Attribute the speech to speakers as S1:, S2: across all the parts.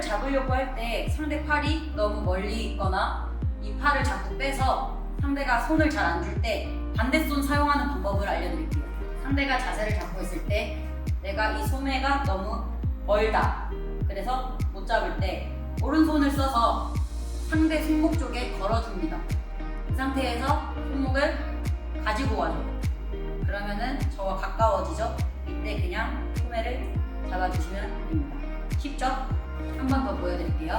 S1: 잡으려고 할 때 상대 팔이 너무 멀리 있거나 이 팔을 자꾸 빼서 상대가 손을 잘 안 줄 때 반대 손 사용하는 방법을 알려드릴게요. 상대가 자세를 잡고 있을 때 내가 이 소매가 너무 멀다. 그래서 못 잡을 때 오른손을 써서 상대 손목 쪽에 걸어줍니다. 그 상태에서 손목을 가지고 와줘요. 그러면은 저와 가까워지죠? 이때 그냥 소매를 잡아주시면 됩니다. 쉽죠? 한 번 더 보여드릴게요.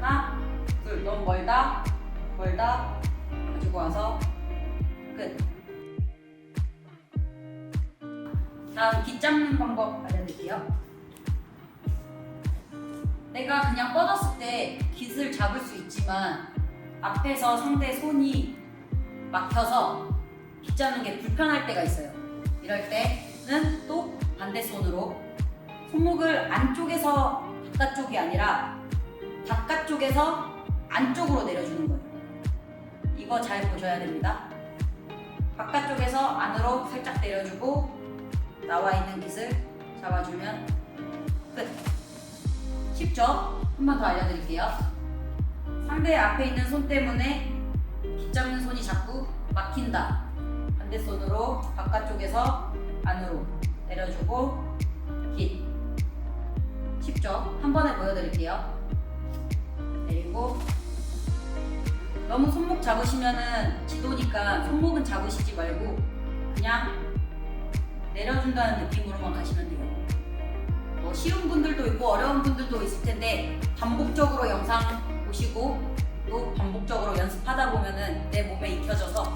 S1: 하나, 둘, 너무 멀다, 멀다, 가지고 와서 끝. 다음 깃 잡는 방법 알려드릴게요. 내가 그냥 뻗었을 때 깃을 잡을 수 있지만 앞에서 상대 손이 막혀서 깃 잡는 게 불편할 때가 있어요. 이럴 때는 또 반대 손으로 손목을 안쪽에서 바깥쪽이 아니라 바깥쪽에서 안쪽으로 내려주는 거예요. 이거 잘 보셔야 됩니다. 바깥쪽에서 안으로 살짝 내려주고 나와 있는 깃을 잡아주면 끝. 쉽죠? 한 번 더 알려드릴게요. 상대 앞에 있는 손 때문에 깃 잡는 손이 자꾸 막힌다. 반대 손으로 바깥쪽에서 안으로 내려주고 보여드릴게요. 내리고 너무 손목 잡으시면은 지도니까 손목은 잡으시지 말고 그냥 내려준다는 느낌으로만 가시면 돼요. 뭐 쉬운 분들도 있고 어려운 분들도 있을 텐데 반복적으로 영상 보시고 또 반복적으로 연습하다 보면은 내 몸에 익혀져서